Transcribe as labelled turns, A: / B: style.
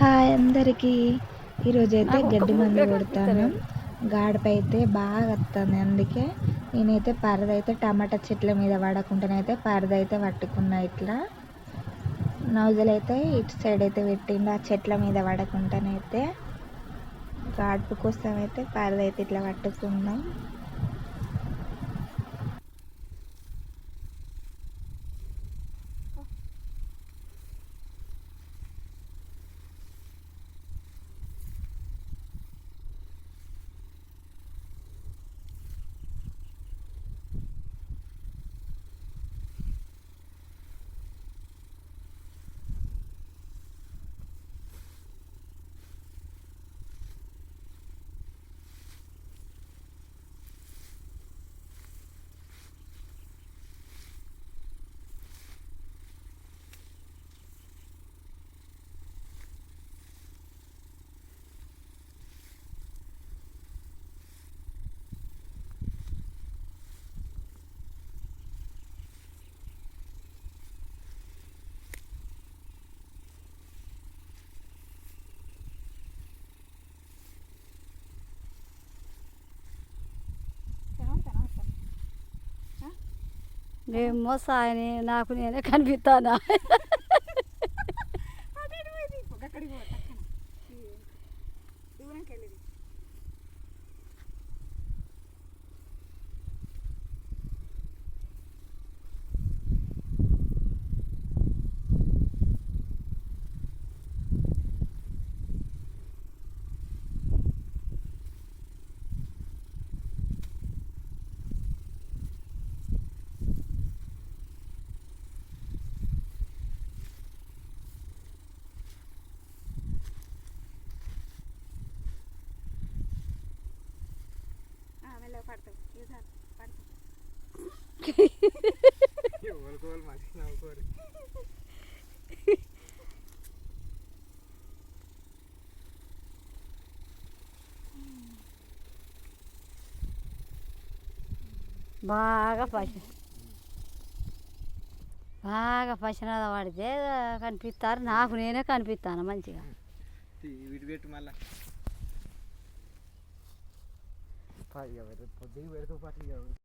A: Hi అందరికీ. ఈరోజు అయితే గడ్డి మందు కొడతాను. గాడప అయితే బాగా వస్తుంది అందుకే నేనైతే పరద అయితే టమాటా చెట్ల మీద పడకుండానైతే పరద అయితే పట్టుకున్నా ఇట్లా. నౌజలు అయితే ఇటు సైడ్ అయితే పెట్టిండు ఆ చెట్ల మీద పడకుండానైతే గాడుపు కోసం అయితే పరద అయితే ఇట్లా పట్టుకున్నాం.
B: నేమో సాయని నాకు నేనే కనిపిస్తానా?
C: మంచి నవ్వుకోరు
B: బాగా పసి బాగా పసినాద పడితే కనిపిస్తారు. నాకు నేనే కనిపిస్తాను మంచిగా.
C: ફાટી આવે તો બધું વેડતું ફાટી આવે